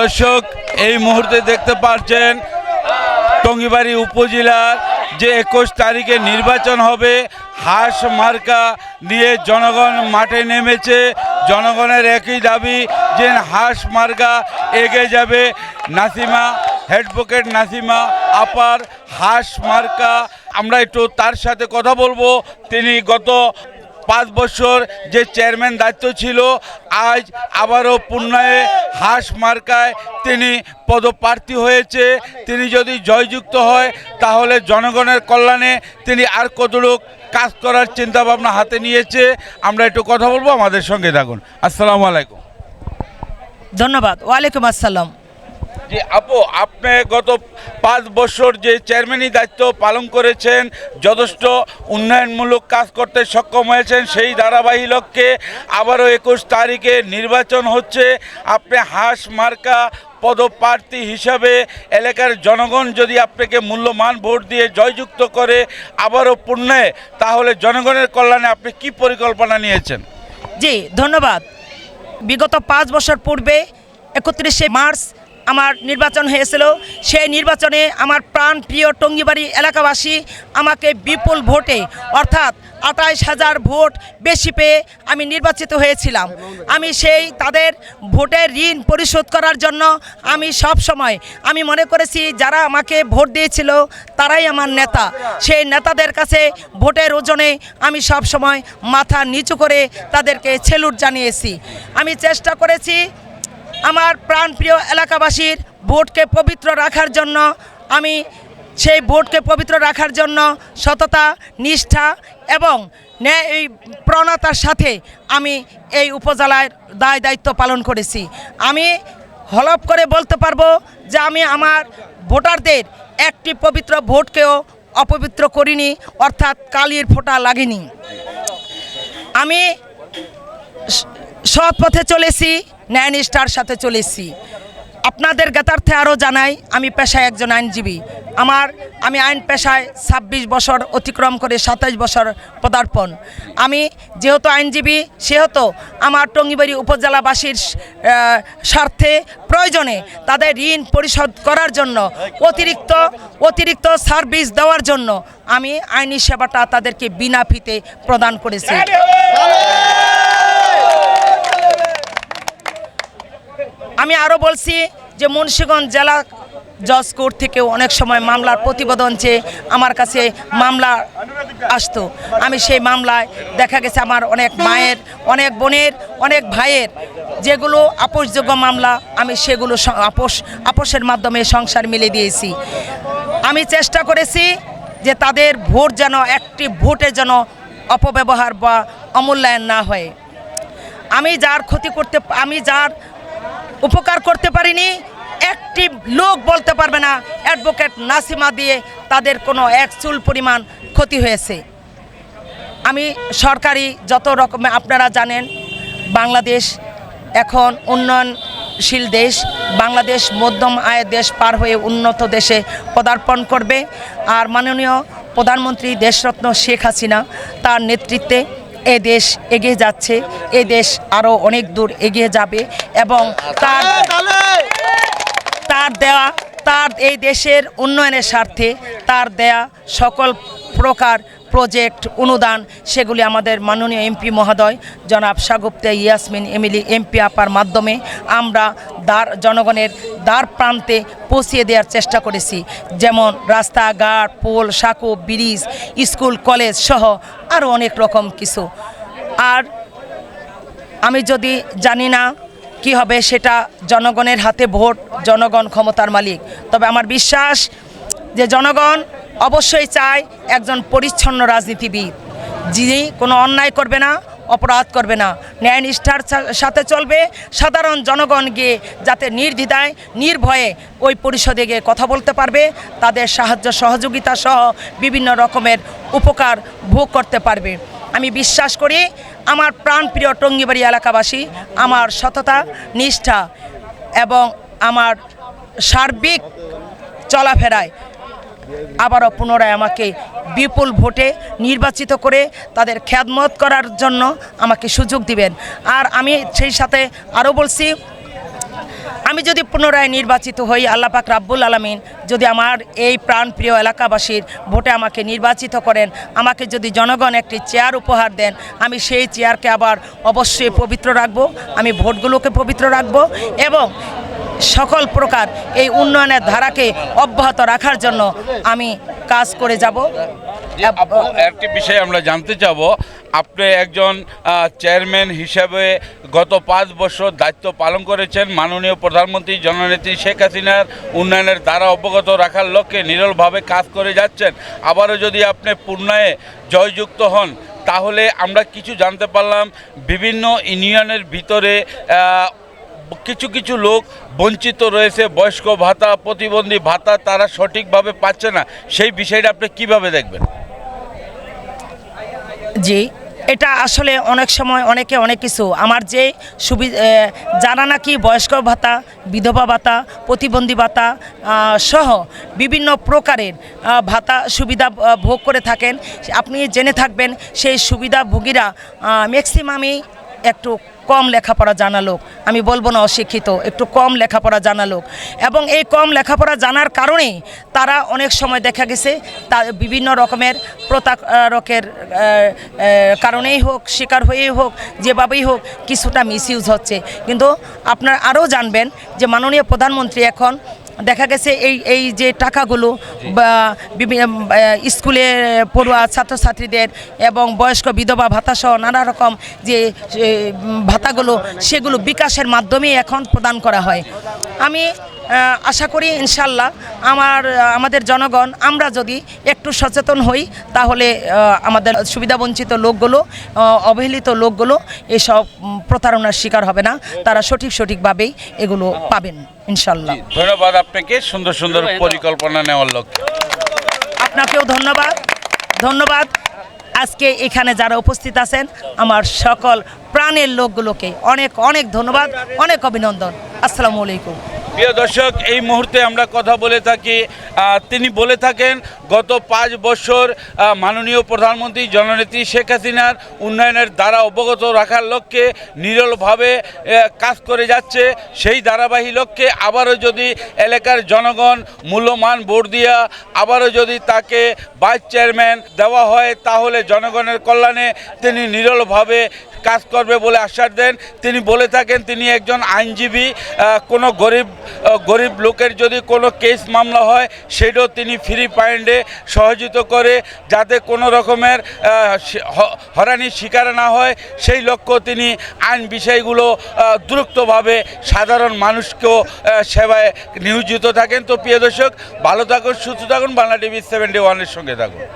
দর্শক, এই মুহূর্তে দেখতে পাচ্ছেন টঙ্গিবাড়ি উপজেলার যে একুশ তারিখে নির্বাচন হবে, হাঁস মার্কা দিয়ে জনগণ মাঠে নেমেছে। জনগণের একই দাবি যে হাঁস মার্কা এগিয়ে যাবে। নাসিমা হেডভোকেট নাসিমা আপার হাঁস মার্কা, আমরা একটু তার সাথে কথা বলব। তিনি গত পাঁচ বছর যে চেয়ারম্যান দায়িত্ব ছিল আজ আবারও পুনরায় হাঁস মার্কায় তিনি পদপ্রার্থী হয়েছে। তিনি যদি জয়যুক্ত হয় তাহলে জনগণের কল্যাণে তিনি আর কতটুক কাজ করার চিন্তা ভাবনা হাতে নিয়েছে আমরা একটু কথা বলব আমাদের সঙ্গে থাকুন। আসসালামু আলাইকুম। ধন্যবাদ। ওয়ালাইকুম আসসালাম। জি আপু আপনি গত পাঁচ বছর যে চেয়ারম্যানই দায়িত্ব পালন করেছেন, যথেষ্ট উন্নয়নমূলক কাজ করতে সক্ষম হয়েছেন, সেই ধারাবাহিক লক্ষ্যে আবারও একুশ তারিখে নির্বাচন হচ্ছে। আপনি হাঁস মার্কা পদপ্রার্থী হিসাবে এলাকার জনগণ যদি আপনাকে মূল্যমান ভোট দিয়ে জয়যুক্ত করে আবারও পুণ্যে তাহলে জনগণের কল্যাণে আপনি কি পরিকল্পনা নিয়েছেন? জি, ধন্যবাদ। বিগত পাঁচ বছর পূর্বে একত্রিশে মার্চ আমার নির্বাচন হয়েছিল। সেই নির্বাচনে আমার প্রাণ প্রিয় টঙ্গিবাড়ি এলাকাবাসী আমাকে বিপুল ভোটে, অর্থাৎ আঠাইশ হাজার ভোট বেশি পেয়ে আমি নির্বাচিত হয়েছিলাম। আমি সেই তাদের ভোটের ঋণ পরিশোধ করার জন্য আমি সব সময়, আমি মনে করেছি যারা আমাকে ভোট দিয়েছিল তারাই আমার নেতা। সেই নেতাদের কাছে ভোটের ওজনে আমি সব সময় মাথা নিচু করে তাদেরকে সেলুট জানিয়েছি। আমি চেষ্টা করেছি আমার প্রাণপ্রিয় এলাকাবাসীর ভোটকে পবিত্র রাখার জন্য, আমি সেই ভোটকে পবিত্র রাখার জন্য সততা, নিষ্ঠা এবং ন্যায় প্রণতার সাথে আমি এই উপজেলার দায় দায়িত্ব পালন করেছি। আমি হলপ করে বলতে পারব যে আমি আমার ভোটারদের একটি পবিত্র ভোটকেও অপবিত্র করিনি, অর্থাৎ কালির ফোঁটা লাগেনি। আমি সৎ পথে চলেছি ন্যায়নিষ্ঠার সাথে চলেছি। আপনাদের জ্ঞাতার্থে আরও জানাই, আমি পেশায় একজন আইনজীবী। আমার, আমি আইন পেশায় ছাব্বিশ বছর অতিক্রম করে সাতাইশ বছর পদার্পণ। আমি যেহেতু আইনজীবী, সেহেতু আমার টঙ্গিবাড়ি উপজেলাবাসীর স্বার্থে প্রয়োজনে তাদের ঋণ পরিশোধ করার জন্য অতিরিক্ত অতিরিক্ত সার্ভিস দেওয়ার জন্য আমি আইনি সেবাটা তাদেরকে বিনা ফিতে প্রদান করেছি। আমি আরও বলছি যে মুন্সীগঞ্জ জেলা জজ কোর্ট থেকেও অনেক সময় মামলার প্রতিবেদন চেয়ে আমার কাছে মামলা আসতো। আমি সেই মামলায় দেখা গেছে আমার অনেক মায়ের, অনেক বোনের, অনেক ভাইয়ের যেগুলো আপোষযোগ্য মামলা, আমি সেগুলো আপোষ, আপোষের মাধ্যমে সংসার মিলে দিয়েছি। আমি চেষ্টা করেছি যে তাদের ভোট যেন একটি ভোটে যেন অপব্যবহার বা অমূল্যায়ন না হয়। আমি যার ক্ষতি করতে, আমি যার উপকার করতে পারিনি, একটি লোক বলতে পারবে না, অ্যাডভোকেট নাসিমা দিয়ে তাদের কোনো এক চুল পরিমাণ ক্ষতি হয়েছে। আমি সরকারি যত রকম আপনারা জানেন, বাংলাদেশ এখন উন্নয়নশীল দেশ, বাংলাদেশ মধ্যম আয়ের দেশ পার হয়ে উন্নত দেশে পদার্পণ করবে। আর মাননীয় প্রধানমন্ত্রী দেশরত্ন শেখ হাসিনা তার নেতৃত্বে এ দেশ এগিয়ে যাচ্ছে এ দেশ আরও অনেক দূর এগিয়ে যাবে এবং তার তার দেওয়া তার এই দেশের উন্নয়নের স্বার্থে তার দেয়া সকল প্রকার প্রজেক্ট অনুদান, সেগুলি আমাদের মাননীয় এমপি মহোদয়, জনাব সাগুপ্তে ইয়াসমিন, এমিলি, এমপি আপার মাধ্যমে আমরা দ্বার, জনগণের দ্বার প্রান্তে পৌঁছিয়ে দেওয়ার চেষ্টা করেছি। যেমন রাস্তাঘাট, পোল, সাঁকো, ব্রিজ, স্কুল, কলেজ সহ আরও অনেক রকম কিছু। আর আমি যদি জানি না কি হবে, সেটা জনগণের হাতে ভোট, জনগণ ক্ষমতার মালিক। তবে আমার বিশ্বাস যে জনগণ অবশ্যই চাই একজন পরিচ্ছন্ন রাজনীতিবিদ, যিনি কোনো অন্যায় করবে না, অপরাধ করবে না। ন্যায় নিষ্ঠার সাথে চলবে। সাধারণ জনগণ গিয়ে যাতে নির্দ্বিধায়, নির্ভয়ে ওই পরিষদে গিয়ে কথা বলতে পারবে, তাদের সাহায্য সহযোগিতা সহ বিভিন্ন রকমের উপকার ভোগ করতে পারবে। আমি বিশ্বাস করি আমার প্রাণপ্রিয় টঙ্গিবাড়ি এলাকাবাসী, আমার সততা, নিষ্ঠা এবং আমার সার্বিক চলাফেরায় আবারও পুনরায় আমাকে বিপুল ভোটে নির্বাচিত করে তাদের খ্যাদমত করার জন্য আমাকে সুযোগ দিবেন। আর আমি সেই সাথে আরও বলছি, আমি যদি পুনরায় নির্বাচিত হই, আল্লাহ পাক রাব্বুল আলমিন যদি আমার এই প্রাণপ্রিয় এলাকাবাসীর ভোটে আমাকে নির্বাচিত করেন, আমাকে যদি জনগণ একটি চেয়ার উপহার দেন, আমি সেই চেয়ারকে আবার অবশ্যই পবিত্র রাখব, আমি ভোটগুলোকে পবিত্র রাখব এবং সকল প্রকার এই উন্নয়নের ধারাকে অব্যাহত রাখার জন্য আমি কাজ করে যাব। একটি বিষয় আমরা জানতে চাব। আপনি একজন চেয়ারম্যান হিসাবে গত পাঁচ বছর দায়িত্ব পালন করেছেন মাননীয় প্রধানমন্ত্রী জননেত্রী শেখ হাসিনার উন্নয়নের দ্বারা অবগত রাখার লক্ষ্যে নিরলভাবে কাজ করে যাচ্ছেন। আবারও যদি আপনি পূর্ণায় জয়যুক্ত হন তাহলে আমরা কিছু জানতে পারলাম বিভিন্ন ইউনিয়নের ভিতরে কিছু কিছু লোক বঞ্চিত রয়েছে, বয়স্ক ভাতা, প্রতিবন্ধী ভাতা, তারা সঠিকভাবে পাচ্ছে না। সেই বিষয়টা আপনি কীভাবে দেখবেন? জি, এটা আসলে অনেক সময় অনেকে অনেক কিছু। আমার যে সুবি যারা নাকি বয়স্ক ভাতা, বিধবা ভাতা, প্রতিবন্ধী ভাতা সহ বিভিন্ন প্রকারের ভাতা সুবিধা ভোগ করে থাকেন, আপনি জেনে থাকবেন, সেই সুবিধাভোগীরা ম্যাক্সিমামই একটু কম লেখাপড়া জানা লোক আমি বলব না অশিক্ষিত, একটু কম লেখাপড়া জানা লোক এবং এই কম লেখাপড়া জানার কারণে তারা অনেক সময় দেখা গেছে, তা বিভিন্ন রকমের প্রতারকের কারণেই হোক, শিকার হয়েই হোক, যেভাবেই হোক, কিছুটা মিসইউজ হচ্ছে। কিন্তু আপনার আরও জানবেন যে মাননীয় প্রধানমন্ত্রী এখন দেখা গেছে এই এই যে টাকাগুলো বা বিভিন্ন স্কুলে পড়ুয়া ছাত্রছাত্রীদের এবং বয়স্ক বিধবা ভাতা সহ নানা রকম যে ভাতাগুলো সেগুলো বিকাশের মাধ্যমে এখন প্রদান করা হয়। আমি আশা করি ইনশাল্লাহ আমার আমাদের জনগণ আমরা যদি একটু সচেতন হই তাহলে আমাদের সুবিধাবঞ্চিত লোকগুলো অবহেলিত লোকগুলো এসব প্রতারণার শিকার হবে না। তারা সঠিক সঠিকভাবেই এগুলো পাবেন ইনশাল্লাহ। ধন্যবাদ আপনাকে সুন্দর সুন্দর পরিকল্পনা নেওয়ার লক্ষ্যে। আপনাকেও ধন্যবাদ। ধন্যবাদ। আজকে এখানে যারা উপস্থিত আছেন আমার সকল প্রাণের লোকগুলোকে অনেক অনেক ধন্যবাদ অনেক অভিনন্দন। আসসালামু আলাইকুম। প্রিয় দর্শক, এই মুহূর্তে আমরা কথা বলে থাকি তিনি বলে থাকেন, গত পাঁচ বছর মাননীয় প্রধানমন্ত্রী জননেত্রী শেখ হাসিনার উন্নয়নের দ্বারা অবগত রাখার লক্ষ্যে নিরলভাবে কাজ করে যাচ্ছে। সেই ধারাবাহী লক্ষ্যে আবারও যদি এলাকার জনগণ মূল্যমান ভোট দিয়া আবারও যদি তাকে ভাইস চেয়ারম্যান দেওয়া হয়, তাহলে জনগণের কল্যাণে তিনি নিরলভাবে কাজ করবে বলে আশ্বাস দেন। তিনি বলে থাকেন তিনি একজন আইনজীবী কোনো গরিব গরিব লোকের যদি কোনো কেস মামলা হয় সেটাও তিনি ফ্রি পাইন্ডে সহযোগিত করে যাতে কোনো রকমের আহ, শি- হ- হয়রানির শিকার না হয়। সেই লক্ষ্য তিনি আইন বিষয়গুলো দ্রুতভাবে সাধারণ মানুষকেও সেবায় নিয়োজিত থাকেন। তো প্রিয় দর্শক ভালো থাকুন সুস্থ থাকুন। বাংলা টিভি সেভেন্টি ওয়ানের সঙ্গে থাকুন।